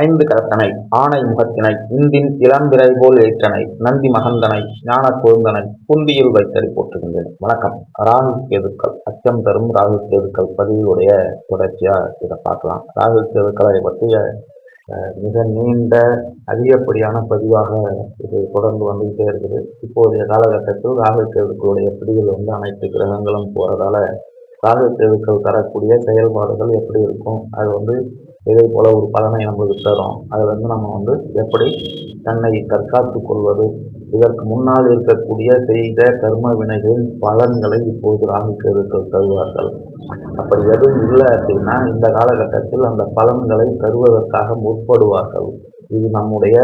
ஐந்து கரத்தனை ஆணை முகத்தினை இந்தின் இளம்பிறை போல் ஏற்றனை நந்தி மகந்தனை ஞான குழுந்தனை புந்தியில் வைத்தறி போற்றுகின்றேன். வணக்கம். ராகு கேதுக்கள் அச்சம் தரும் ராகு கேதுக்கள் பதிவுடைய தொடர்ச்சியா இதை பார்க்கலாம். ராகு கேதுக்களை பற்றிய மிக நீண்ட அதிகப்படியான பதிவாக இது தொடர்ந்து வந்துகிட்டே இருக்குது. இப்போதைய காலகட்டத்தில் ராகு கேதுக்களுடைய பிடியில் வந்து அனைத்து கிரகங்களும் போறதால ராகு கேதுக்கள் தரக்கூடிய செயல்பாடுகள் எப்படி இருக்கும்? அது வந்து இதே போல ஒரு பலனை நமக்கு தரும். அதில் வந்து நம்ம வந்து எப்படி தன்னை தற்காத்து கொள்வது? இதற்கு முன்னால் இருக்கக்கூடிய செய்த கர்ம வினைகளின் பலன்களை இப்போது ராகு தருவார்கள். அப்படி எதுவும் இல்லை அப்படின்னா இந்த காலகட்டத்தில் அந்த பலன்களை தருவதற்காக முற்படுவார்கள். இது நம்முடைய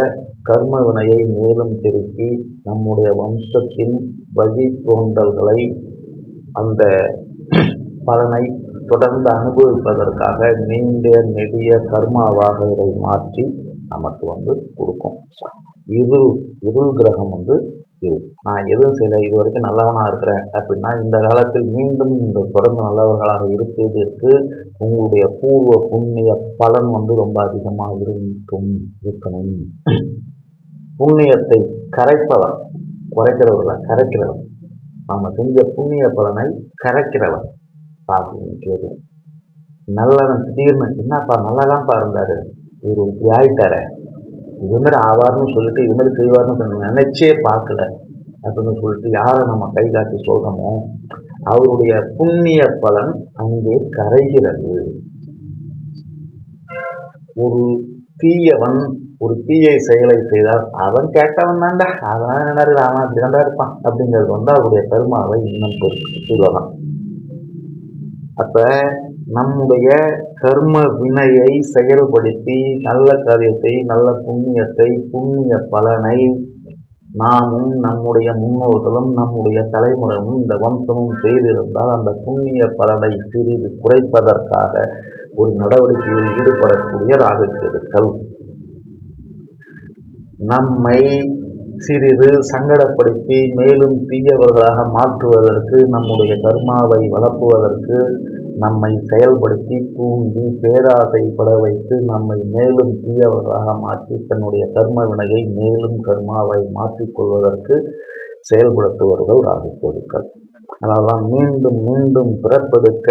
கர்ம வினையை மேலும் திருப்பி நம்முடைய வம்சத்தின் வழி தோன்றல்களை அந்த பலனை தொடர்ந்து அனுபவிப்பதற்காக நீண்ட நெடிய கர்மாவாக இதை மாற்றி நமக்கு வந்து கொடுக்கும். இது இருள் கிரகம் வந்து இது. நான் எதுவும் செய்யல இது வரைக்கும் நல்லவனாக இருக்கிறேன் அப்படின்னா இந்த காலத்தில் மீண்டும் இந்த தொடர்ந்து நல்லவர்களாக இருப்பதற்கு உங்களுடைய பூர்வ புண்ணிய பலன் வந்து ரொம்ப அதிகமாக இருக்கும் இருக்கணும். புண்ணியத்தை கரைப்பவன் குறைக்கிறவர்கள் கரைக்கிறவன் நம்ம செஞ்ச புண்ணிய பலனை கரைக்கிறவன் ராகு கேது நல்லவன் திடீர்னு என்னப்பா நல்லாதான்ப்பா இருந்தாரு. இவர் இப்படி ஆயிட்டாரே. இது மாதிரி ஆவார்னு சொல்லிட்டு இது மாதிரி செய்வார்னு சொல்லி நினைச்சே பார்க்கல. அப்படின்னு சொல்லிட்டு யாரை நம்ம கை காட்டி சொல்றோமோ அவருடைய புண்ணிய பலன் அங்கே கரைகிறது. ஒரு தீயவன் ஒரு தீய செயலை செய்தால் அவன் கேட்டவன் தான்டா. அவன் என்ன அவன் அப்படி தான்டா இருப்பான். அப்படிங்கிறது வந்து அவருடைய பெருமாவை இன்னும் சொல்லலாம் அப்போ நம்முடைய கர்ம வினையை செயல்படுத்தி நல்ல காரியத்தை நல்ல புண்ணியத்தை புண்ணிய பலனை நாமும் நம்முடைய முன்னோர்களும் நம்முடைய தலைமுறையும் இந்த வம்சமும் செய்திருந்தால் அந்த புண்ணிய பலனை சிறிது குறைப்பதற்காக ஒரு நடவடிக்கையில் ஈடுபடக்கூடிய ராகக்கெடுக்கள் நம்மை சிறிது சங்கடப்படுத்தி மேலும் தீயவர்களாக மாற்றுவதற்கு நம்முடைய கர்மாவை வளர்ப்புவதற்கு நம்மை செயல்படுத்தி தூண்டி பேராசைப்பட வைத்து நம்மை மேலும் தீயவர்களாக மாற்றி தன்னுடைய கர்ம வினையை மேலும் கர்மாவை மாற்றிக்கொள்வதற்கு செயல்படுத்துவர்கள் ராகுக்கோடுக்கள் அதனால் மீண்டும் மீண்டும் பிறப்பெடுக்க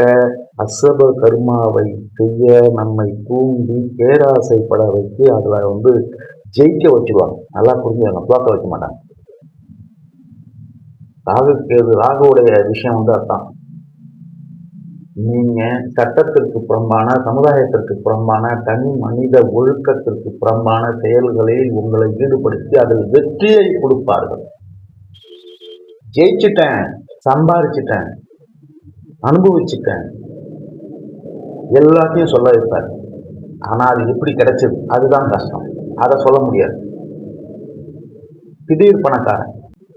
அசப கர்மாவை செய்ய நம்மை தூண்டி பேராசைப்பட வைத்து அதில் வந்து ஜெயிக்க வச்சிருவாங்க. நல்லா புரிஞ்சுவாங்க தோக்க வைக்க மாட்டாங்க ராகுக்கு ராகுவுடைய விஷயம் வந்து அதான். நீங்க சட்டத்திற்கு புறம்பான சமுதாயத்திற்கு புறம்பான தனி மனித ஒழுக்கத்திற்கு புறம்பான செயல்களில் உங்களை ஈடுபடுத்தி அதில் வெற்றியை கொடுப்பார்கள். ஜெயிச்சிட்டேன் சம்பாரிச்சிட்டேன் அனுபவிச்சுட்டேன். எல்லாத்தையும் சொல்ல வைப்பார். ஆனா அது எப்படி கிடைச்சது? அதுதான் கஷ்டம். அதை சொல்ல முடியாது. திடீர் பணக்காரன்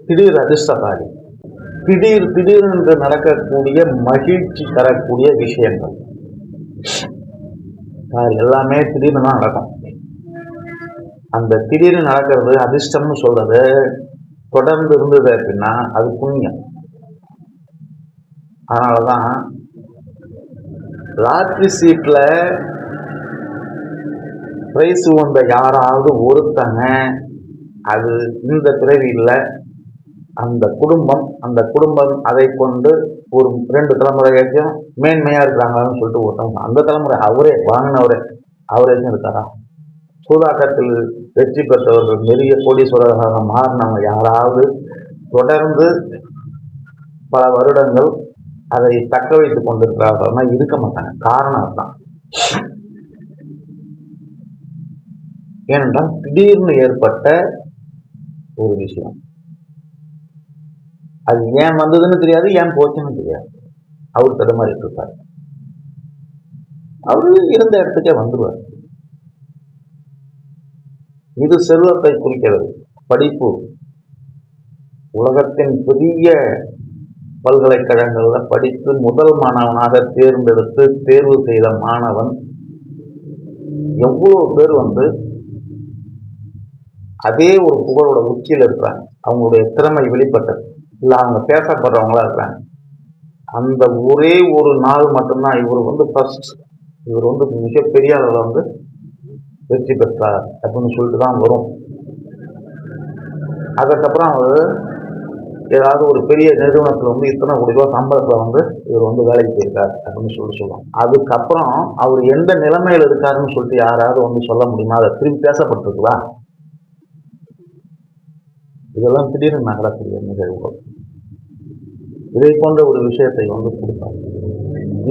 திடீர் அதிர்ஷ்டக்காரி திடீர் திடீர் என்று நடக்கக்கூடிய மகிழ்ச்சி தரக்கூடிய விஷயங்கள். அது எல்லாமே திடீர்னு தான் நடக்கும். அந்த திடீர்னு நடக்கிறது அதிர்ஷ்டம்னு சொல்றது தொடர்ந்து இருந்தது அப்படின்னா அது புண்ணியம். அதனாலதான் லாட்ரி சீட்ல பிரைஸ் வந்த யாராவது ஒருத்தங்க அது இந்த பிறவியில் அந்த குடும்பம் அந்த குடும்பம் அதை கொண்டு ஒரு ரெண்டு தலைமுறையாச்சும் மேன்மையாக இருக்கிறாங்களான்னு சொல்லிட்டு ஒருத்தவங்க அந்த தலைமுறை அவரே வாங்கினவரே அவரேச்சும் இருக்காரா? சூதாட்டத்தில் வெற்றி பெற்றவர்கள் பெரிய கோடீஸ்வரர்களாக மாறினவங்க யாராவது தொடர்ந்து பல வருடங்கள் அதை தக்க வைத்து கொண்டிருக்கிறார்கள்னா இருக்க மாட்டாங்க. காரணம் தான் ஏனென்றால் திடீர்னு ஏற்பட்ட ஒரு விஷயம். அது ஏன் வந்ததுன்னு தெரியாது ஏன் போச்சுன்னு தெரியாது. அவர் தடுமாறிட்டு இருப்பார் அவரு இருந்த இடத்துக்கே வந்துடுவார் இது செல்வத்தை குறிக்கிறது. படிப்பு. உலகத்தின் பெரிய பல்கலைக்கழகங்களில் படித்து முதல் மாணவனாக தேர்ந்தெடுத்து தேர்வு செய்த மாணவன் எவ்வளவு பேர் வந்து அதே ஒரு புகழோட உச்சியில் இருக்கிறாங்க. அவங்களுடைய திறமை வெளிப்பட்டது. இல்லை அவங்க பேசப்படுறவங்களா இருக்காங்க அந்த ஒரே ஒரு நாள் மட்டும்தான் இவர் வந்து ஃபர்ஸ்ட் இவர் வந்து மிகப்பெரிய அளவில் வந்து வெற்றி பெற்றார் அப்படின்னு சொல்லிட்டு தான் வரும். அதுக்கப்புறம் அவர் ஏதாவது ஒரு பெரிய நிறுவனத்தில் வந்து இத்தனை கோடி ரூபா சம்பளத்தில் வந்து இவர் வந்து வேலைக்கு போயிருக்கார் அப்படின்னு சொல்லி சொல்லுவோம் அதுக்கப்புறம் அவர் எந்த நிலைமையில் இருக்காருன்னு சொல்லிட்டு யாராவது வந்து சொல்ல முடியுமா? அதை திரும்பி பேசப்பட்டிருக்குதா? இதெல்லாம் திடீர்னு நகரக்கூடிய நிகழ்வுகள்? இதை போன்ற ஒரு விஷயத்தை வந்து கொடுப்பார்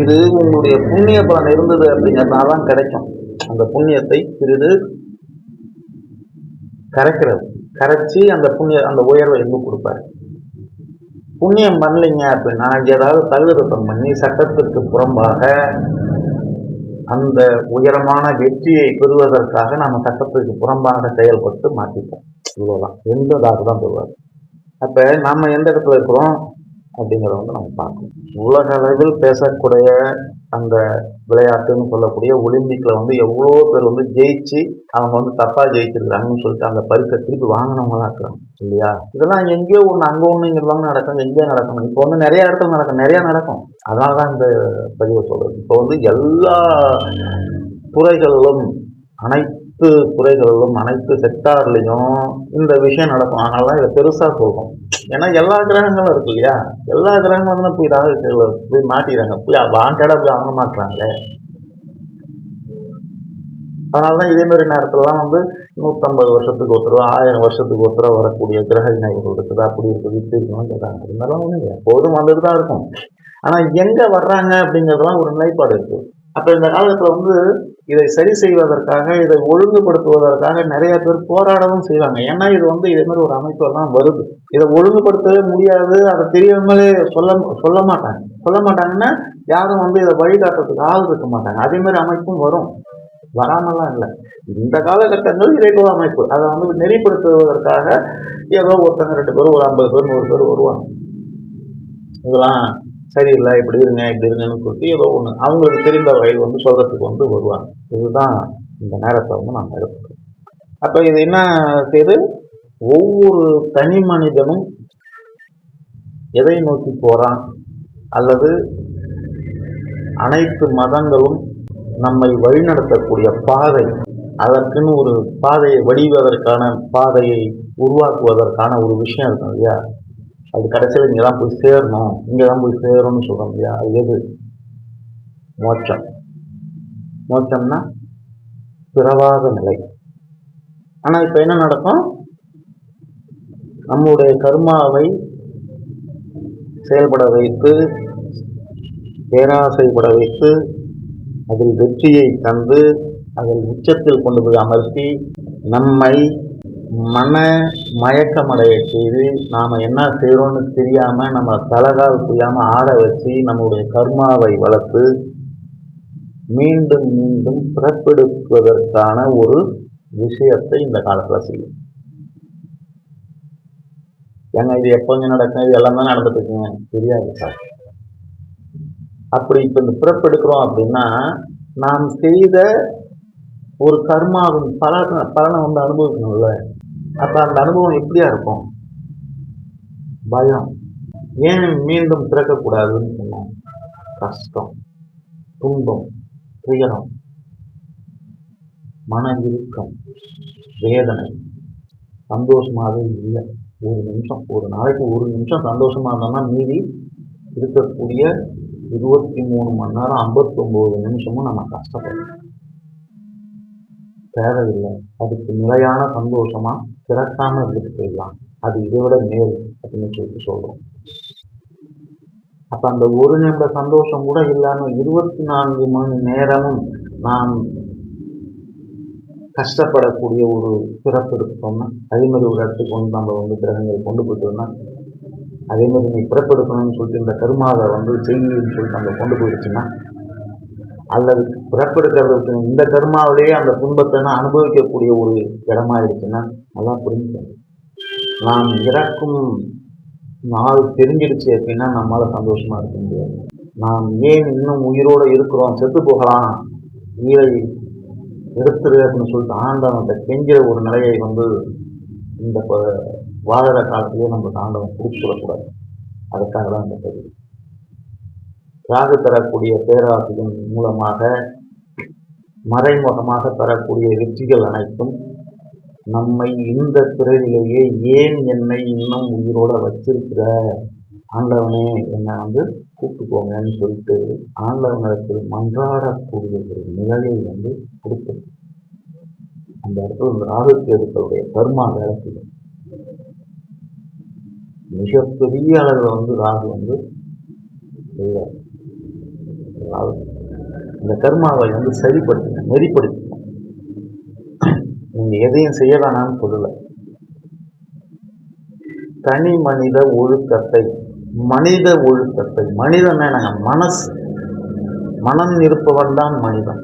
இது உங்களுடைய புண்ணிய பலன் இருந்தது அப்படிங்கிறதுனால தான் கிடைக்கும். அந்த புண்ணியத்தை சிறிது கரைக்கிறது. கரைச்சி அந்த புண்ணிய அந்த உயர்வை எங்க கொடுப்பாரு. புண்ணியம் பண்ணலைங்க அப்படின்னா ஏதாவது தகுதிருத்தம் பண்ணி சட்டத்திற்கு புறம்பாக அந்த உயரமான வெற்றியை பெறுவதற்காக நம்ம சட்டத்திற்கு புறம்பாக செயல்பட்டு மாற்றிப்போம் இவ்வளோதான் எந்ததாக தான் சொல்லுவார். அப்போ நம்ம எந்த இடத்துல இருக்கிறோம்? அப்படிங்கிறத வந்து நம்ம பார்க்கணும். உலக அளவில் பேசக்கூடிய அந்த விளையாட்டுன்னு சொல்லக்கூடிய ஒலிம்பிக்கில் வந்து எவ்வளோ பேர் வந்து ஜெயிச்சு அவங்க வந்து தப்பாக ஜெயிச்சிருக்காங்கன்னு சொல்லிட்டு அந்த பரிசை திருப்பி வாங்கினவங்க தான் இருக்கிறாங்க இல்லையா? இதெல்லாம் எங்கேயோ ஒன்று அங்கே ஒன்று இங்கே ஒன்றுங்கிறதாங்க நடக்கும் எங்கேயோ நடக்கும் இப்போ வந்து நிறைய இடத்துல நடக்கும் நிறையா நடக்கும். அதனால தான் இந்த பதிவை சொல்கிறது இப்போ வந்து எல்லா துறைகளிலும் அனைத்து துறைகளிலும் அனைத்து செக்டார்லையும் இந்த விஷயம் நடக்கும். அதனால இதை பெருசாக சொல்கிறோம் ஏன்னா எல்லா கிரகங்களும் இருக்கு இல்லையா? எல்லா கிரகங்களும் தான் போய் ராகு போய் மாட்டிக்கிறாங்க. போய் வாண்டடா போய் வாங்க மாட்டுறாங்களே. அதனால தான் இதே மாதிரி நேரத்துலலாம் வந்து நூற்றம்பது வருஷத்துக்கு ஒருத்தரவா ஆயிரம் வருஷத்துக்கு ஒருத்தரவா வரக்கூடிய கிரக விநாயகர்கள் இருக்குது? அப்படி இருக்குது இப்படி இருக்கணும்னு கேட்குறாங்க இருந்தாலும் ஒன்றும் எப்போதும் வந்துட்டு தான் இருக்கும். ஆனால் எங்கே வர்றாங்க அப்படிங்கிறதுலாம் ஒரு நிலைப்பாடு இருக்குது அப்போ இந்த காலத்தில் வந்து இதை சரி செய்வதற்காக இதை ஒழுங்குபடுத்துவதற்காக நிறைய பேர் போராடவும் செய்வாங்க. ஏன்னா இது வந்து இதே மாதிரி ஒரு அமைப்பு தான் வருது. இதை ஒழுங்குபடுத்தவே முடியாது. அதை தெரியாமலே சொல்ல சொல்ல மாட்டாங்க. சொல்ல மாட்டாங்கன்னா யாரும் வந்து இதை வழிகாட்டுறதுக்கு ஆள் இருக்க மாட்டாங்க. அதே மாதிரி அமைப்பும் வரும். வராமலாம் இல்லை. இந்த காலகட்டங்கள் இறைத்துவ அமைப்பு. அதை வந்து நெறிப்படுத்துவதற்காக ஏதோ ஒருத்தங்க ரெண்டு பேரும் ஒரு ஐம்பது பேர் நூறு பேர் வருவாங்க. இதெல்லாம் சரியில்லை இப்படி இருங்க இப்படி இருங்கன்னு சொல்லிட்டு ஏதோ ஒன்று அவங்களுக்கு தெரிந்த வகையில் வந்து சொல்கிறதுக்கு வந்து வருவாங்க. இதுதான் இந்த நேரத்தை வந்து நம்ம எடுத்துக்கிறோம் அப்போ இது என்ன செய்யுது ஒவ்வொரு தனி மனிதனும் எதை நோக்கி போகிறான் அல்லது அனைத்து மதங்களும் நம்மை வழிநடத்தக்கூடிய பாதை அதற்குன்னு ஒரு பாதையை வடிவதற்கான பாதையை உருவாக்குவதற்கான ஒரு விஷயம் இருக்கும் இல்லையா? அது கடைசியில் இங்கே தான் போய் சேரணும். இங்கே தான் போய் சேரணும்னு சொல்கிறோம் இல்லையா? அது எது? மோட்சம். மோட்சம்னா பிறவாத நிலை. ஆனால் இப்போ என்ன நடக்கும்? நம்முடைய கர்மாவை செயல்பட வைத்து பேராசைப்பட வைத்து அதில் வெற்றியை தந்து அதில் உச்சத்தில் கொண்டு போய் அமர்த்தி நம்மை மன மயக்கமடைய செய்து நாம் என்ன செய்கிறோம்னு தெரியாமல் நம்ம தலகால் புரியாமல் ஆட வச்சு நம்முடைய கர்மாவை வளர்த்து மீண்டும் மீண்டும் பிறப்பெடுப்பதற்கான ஒரு விஷயத்தை இந்த காலத்தில் செய்யும் ஏங்க இது எப்போங்க நடக்கும் இது எல்லாம் தான் நடந்துட்டு இருக்குங்க. தெரியாது சார். அப்படி இப்போ இந்த பிறப்பெடுக்கிறோம் அப்படின்னா நாம் செய்த ஒரு கர்மாவின் பலனை பலனை வந்து அனுபவிக்கணும்ல. அப்ப அந்த அனுபவம் எப்படியா இருக்கும்? பயம். ஏன் மீண்டும் பிறக்கக்கூடாதுன்னு சொன்னோம் கஷ்டம். துன்பம். துயரம். மன இறுக்கம். வேதனை. சந்தோஷமாகவே இல்லை. ஒரு நிமிஷம். ஒரு நாளைக்கு ஒரு நிமிஷம் சந்தோஷமா இருந்தோம்னா மீதி இருக்கக்கூடிய இருபத்தி மூணு மணி நேரம் ஐம்பத்தொம்போது நிமிஷமும் நம்ம கஷ்டப்படுறோம். தேவையில்லை. அதுக்கு நிலையான சந்தோஷமா திறக்காம இருந்துட்டு போயிடலாம். அது இதை விட மேல் அப்படின்னு சொல்லிட்டு சொல்றோம். அப்ப அந்த ஒரு நிமிட சந்தோஷம் கூட இல்லாம இருபத்தி நான்கு மணி நேரமும் நாம் கஷ்டப்படக்கூடிய ஒரு பிறப்பு எடுத்துட்டோம்னா அதே மாதிரி ஒரு இடத்துக்கு வந்து நம்ம வந்து கிரகங்கள் கொண்டு போயிட்டோம்னா அதே மாதிரி நீ பிறப்பெடுக்கணும்னு சொல்லிட்டு இந்த கருமாவை வந்து செய்யுன்னு சொல்லிட்டு நம்ம கொண்டு போயிடுச்சுன்னா அல்லது பிறப்பெடுக்கிறதுக்கு இந்த கர்மாவிலேயே அந்த துன்பத்தை நான் அனுபவிக்கக்கூடிய ஒரு இடமா இருக்குன்னா நல்லா புரிஞ்சுக்கணும். நாம் இறக்கும் நாள் தெரிஞ்சிடுச்சு அப்படின்னா நம்மளால சந்தோஷமா இருக்க முடியாது. நாம் ஏன் இன்னும் உயிரோடு இருக்கிறோம் செத்து போகலாம்? உயிரை எடுத்துரு அப்படின்னு சொல்லிட்டு ஆண்டவன்கிட்ட கெஞ்சிற ஒரு நிலையை வந்து இந்த வாழற காலத்திலேயே நம்ம ஆண்டவன் கொடுத்துடக்கூடாது அதுக்காக தான் இந்த பதிவு. ராகு தரக்கூடிய பேராசிரியன் மூலமாக மறைமுகமாக பெறக்கூடிய வெற்றிகள் அனைத்தும் நம்மை இந்த பிறவிலேயே ஏன் என்னை இன்னும் உயிரோட வச்சிருக்கிற? ஆண்டவனே என்னை வந்து கூப்பிட்டுக்கோங்கன்னு சொல்லிட்டு ஆண்டவனத்தில் மன்றாடக்கூடிய ஒரு நிலையை வந்து கொடுத்தது. அந்த இடத்துல இந்த ராகுக்கேதுக்களுடைய கர்மா வேலை செய்யும். மிகப்பெரிய அளவில் வந்து ராகு வந்து இல்லை இந்த கர்மாவை வந்து சரிப்படுத்துங்க நெறிப்படுத்துங்க. நீங்க எதையும் செய்ய வேணாம்னு சொல்லல. தனி மனித ஒழுக்கத்தை மனித ஒழுக்கத்தை மனிதன் நாங்கள் மனசு. மனம் இருப்பவன் தான் மனிதன்.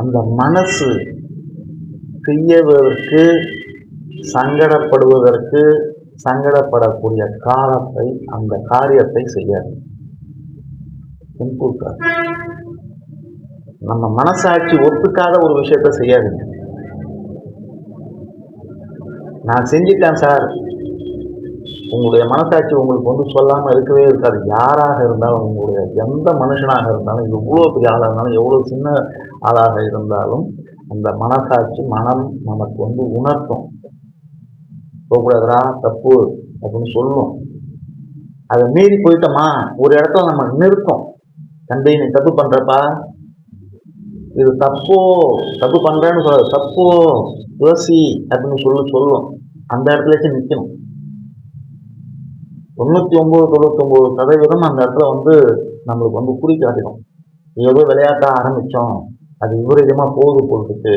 அந்த மனசு செய்யவதற்கு சங்கடப்படுவதற்கு சங்கடப்படக்கூடிய காலத்தை அந்த காரியத்தை செய்யாது. சிம்பிள் நம்ம மனசாட்சி ஒத்துக்காத ஒரு விஷயத்த செய்யாது. நான் செஞ்சிட்டேன் சார். உங்களுடைய மனசாட்சி உங்களுக்கு வந்து சொல்லாமல் இருக்கவே இருக்காது. யாராக இருந்தாலும் உங்களுடைய எந்த மனுஷனாக இருந்தாலும் எவ்வளோ பெரிய ஆளாக இருந்தாலும் எவ்வளோ சின்ன ஆளாக இருந்தாலும் அந்த மனசாட்சி மனம் நமக்கு வந்து உணர்த்தும். போகக்கூடாதுரா தப்பு அப்படின்னு சொல்லும். அதை மீறி போயிட்டோமா? ஒரு இடத்துல நம்ம நிறுத்தம். தம்பி நீ தப்பு பண்ணுறப்பா இது தப்போ? தப்பு பண்ணுறேன்னு சொல்ல தப்போ? யோசி அப்படின்னு சொல்லி சொல்லும். அந்த இடத்துல நிற்கணும் தொண்ணூற்றி ஒம்பது தொண்ணூத்தொம்பது சதவீதம் அந்த இடத்துல வந்து நம்மளுக்கு வந்து குறி காட்டிடும். ஏதோ விளையாட்ட ஆரம்பித்தோம் அது விபரீதமாக போகுது போட்டுட்டு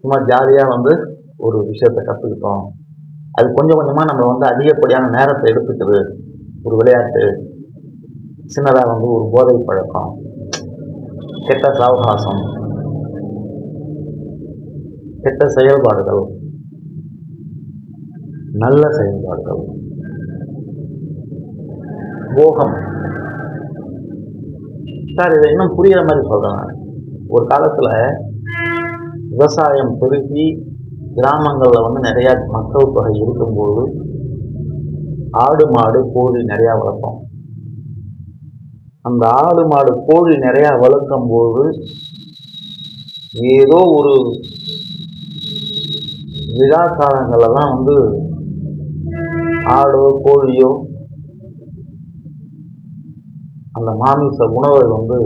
சும்மா ஜாலியாக வந்து ஒரு விஷயத்தை கற்றுக்கிட்டோம் அது கொஞ்சம் கொஞ்சமாக நம்ம வந்து அதிகப்படியான நேரத்தை எடுத்துக்குது. ஒரு விளையாட்டு. சின்னதாக வந்து ஒரு போதை பழக்கம். கெட்ட சாவகாசம். கெட்ட செயல்பாடுகள். நல்ல செயல்பாடுகள். போகம். சார் இதை இன்னும் புரியுற மாதிரி சொல்கிறேன் ஒரு காலத்துல விவசாயம் பெருகி கிராமங்கள்ல வந்து நிறைய மக்கள் தொகை இருக்கும்போது ஆடு மாடு கோழி நிறையா வளர்ப்போம் அந்த ஆடு மாடு கோழி நிறையா வளர்க்கும் போது ஏதோ ஒரு விழா காலங்களெல்லாம் வந்து ஆடோ கோழியோ அந்த மாமிச உணவை வந்து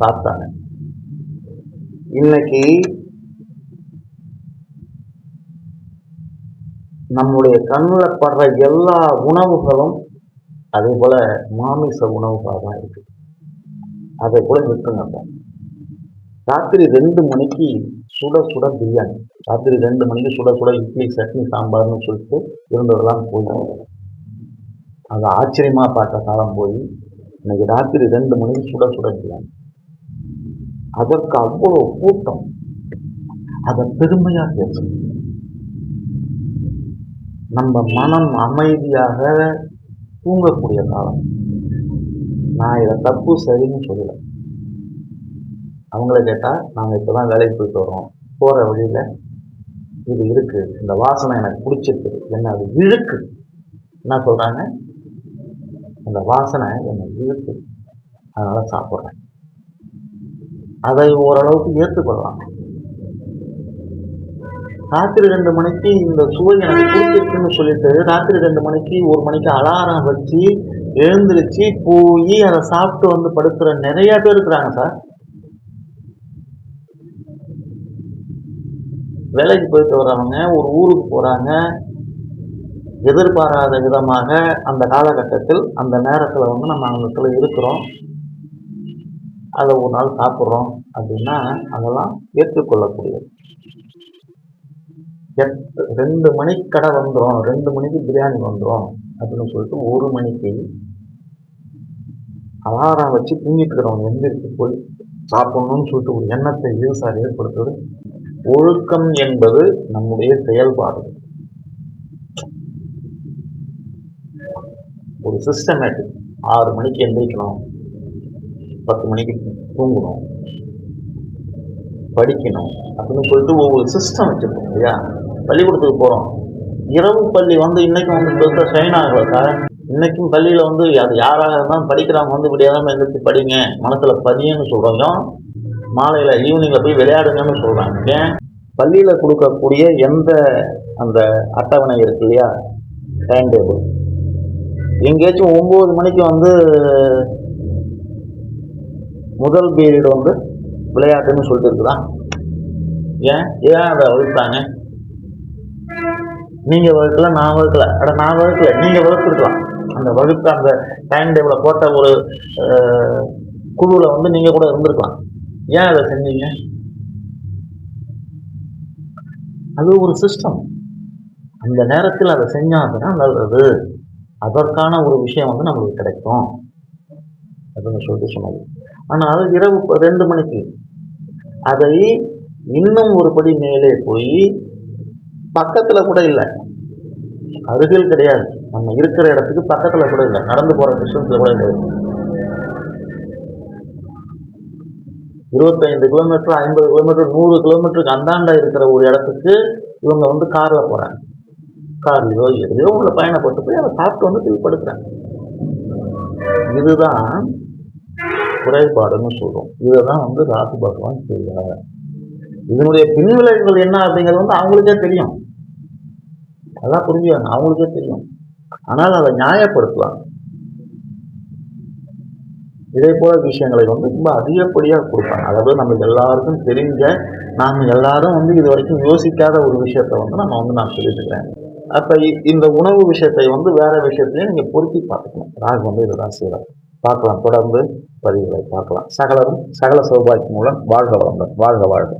சாப்பிட்டாங்க. இன்னைக்கு நம்முடைய கண்ணில் படுற எல்லா உணவுகளும் அதே போல மாமிச உணவுகளாக தான் இருக்குது அதை கூட விட்டுருங்க ராத்திரி ரெண்டு மணிக்கு சுட சுட பிரியாணி. ராத்திரி ரெண்டு மணிக்கு சுட சுட இட்லி சட்னி சாம்பார்னு சொல்லிட்டு இருந்தவர்களாம் போய் அதை ஆச்சரியமாக பார்த்த காலம் போய் இன்னைக்கு ராத்திரி ரெண்டு மணிக்கு சுட சுட பிரியாணி. அதற்கு அவ்வளோ கூட்டம். அதை பெருமையா பேசணும் நம்ம மனம் அமைதியாக தூங்கக்கூடிய காலம். நான் இதை தப்பு சரின்னு சொல்லல. அவங்கள கேட்டால் நாங்கள் இப்போ தான் வேலைக்கு போயிட்டு வரோம். போகிற வழியில் இது இருக்குது இந்த வாசனை எனக்கு பிடிச்சிருக்கு. என்ன அது இழுக்கு. என்ன சொல்கிறாங்க அந்த வாசனை என்னை இழுக்கு. அதனால் சாப்பிட்றேன். அதை ஓரளவுக்கு ஏற்றுக்கொள்ளலாம் ராத்திரி ரெண்டு மணிக்கு இந்த சுவை எனக்கு பிடிச்சிருக்குன்னு சொல்லிட்டு ராத்திரி ரெண்டு மணிக்கு ஒரு மணிக்கு அலாரம் வச்சு எழுந்திருச்சு போய் அதை சாப்பிட்டு வந்து படுக்கிற நிறைய பேர் இருக்கிறாங்க சார். வேலைக்கு போயிட்டு வர்றவங்க ஒரு ஊருக்கு போறாங்க எதிர்பாராத விதமாக அந்த காலகட்டத்தில் அந்த நேரத்தில் வந்து நம்ம அந்த இடத்துல இருக்கிறோம். அதை ஒரு நாள் சாப்பிட்றோம் அப்படின்னா அதெல்லாம் ஏற்றுக்கொள்ளக்கூடியது. எட்டு ரெண்டு மணிக்கு கடை வந்துடும் ரெண்டு மணிக்கு பிரியாணி வந்துடும் அப்படின்னு சொல்லிட்டு ஒரு மணிக்கு அலாரம் வச்சு தூங்கிட்டு இருக்கிறவங்க எந்திரிச்சு போய் சாப்பிடணும்னு சொல்லிட்டு ஒரு எண்ணத்தை ஈசார் ஏற்படுத்துவது ஒழுக்கம் என்பது நம்முடைய செயல்பாடு. ஒரு சிஸ்டமேட்டிக் ஆறு மணிக்கு எந்திரிக்கணும் பத்து மணிக்கு தூங்கணும் படிக்கணும் அப்படின்னு சொல்லிட்டு ஒவ்வொரு சிஸ்டம் வச்சுருக்கோம் இல்லையா? பள்ளிக்கூடத்துக்கு போகிறோம் இரவு பள்ளி வந்து இன்னைக்கு வந்து பெருசாக ஷைன் ஆகல சார் இன்னைக்கும் பள்ளியில் வந்து அது யாராக இருந்தாலும் படிக்கிறவங்க வந்து விடியாதாம எழுந்திரிச்சு படிங்க மனசில் பதியன்னு சொல்கிறோம் மாலையில் ஈவினிங்கில் போய் விளையாடுங்கன்னு சொல்கிறாங்க ஏன்? பள்ளியில் கொடுக்கக்கூடிய எந்த அந்த அட்டவணை இருக்கு இல்லையா? டைம் டேபிள் எங்கேயாச்சும் ஒம்பது மணிக்கு வந்து முதல் பீரியட் வந்து விளையாட்டுன்னு சொல்லிட்டு இருக்குதான் ஏன்? ஏன் அதை வகுத்தாங்க நீங்கள் வகுக்கல நான் வகுக்கல. அட நான் வகுக்கல. நீங்கள் வகுத்துருக்கலாம். அந்த வகுத்த அந்த டைம் டேபிளை போட்ட ஒரு குழுவில் வந்து நீங்கள் கூட இருந்திருக்கலாம். ஏன் அதை செஞ்சீங்க? அது ஒரு சிஸ்டம் அந்த நேரத்தில் அதை செஞ்சாங்கன்னா நல்லது. அதற்கான ஒரு விஷயம் வந்து நம்மளுக்கு கிடைக்கும். அப்படின்னு சொல்லிட்டு சொன்னது. ஆனால் இரவு ரெண்டு மணிக்கு அதை இன்னும் ஒரு படி மேலே போய் பக்கத்தில் கூட இல்லை. அருகில் கிடையாது. நம்ம இருக்கிற இடத்துக்கு பக்கத்தில் கூட இல்லை. நடந்து போற டிஸ்டன்ஸ்ல கூட இல்லை. இருபத்தைந்து கிலோமீட்டர் ஐம்பது கிலோமீட்டர் நூறு கிலோமீட்டருக்கு அந்தாண்ட இருக்கிற ஒரு இடத்துக்கு இவங்க வந்து கார்ல போறாங்க. கார்லயோ எதையோ உங்களை பயணப்பட்டு போய் அதை சாப்பிட்டு வந்து திருப்பி இதுதான் குறைபாடுன்னு சொல்றோம். இதை தான் வந்து ராசி பகவான் செய்வார். இதனுடைய பின்விளைவுகள் என்ன அப்படிங்கிறது வந்து அவங்களுக்கே தெரியும். அதான் புரிஞ்சுக்காங்க அவங்களுக்கே தெரியும். ஆனால் அதை நியாயப்படுத்துவாங்க. இதே போல விஷயங்களை வந்து ரொம்ப அதிகப்படியாக கொடுப்பாங்க. அதாவது நம்ம எல்லாருக்கும் தெரிஞ்ச நாம் எல்லாரும் வந்து இது வரைக்கும் யோசிக்காத ஒரு விஷயத்த வந்து நம்ம வந்து நான் சொல்லிட்டுருக்கேன் அப்போ இந்த உணவு விஷயத்தை வந்து வேற விஷயத்தையும் நீங்கள் பொருத்தி பார்த்துக்கணும். ராகு வந்து இதுதான் செய்கிறார் பார்க்கலாம். தொடர்ந்து பதிவுகளை பார்க்கலாம். சகலரும் சகல சௌபாக்கியம் மூலம் வாழ்க வளமுடன். வாழ்க வாழ்க.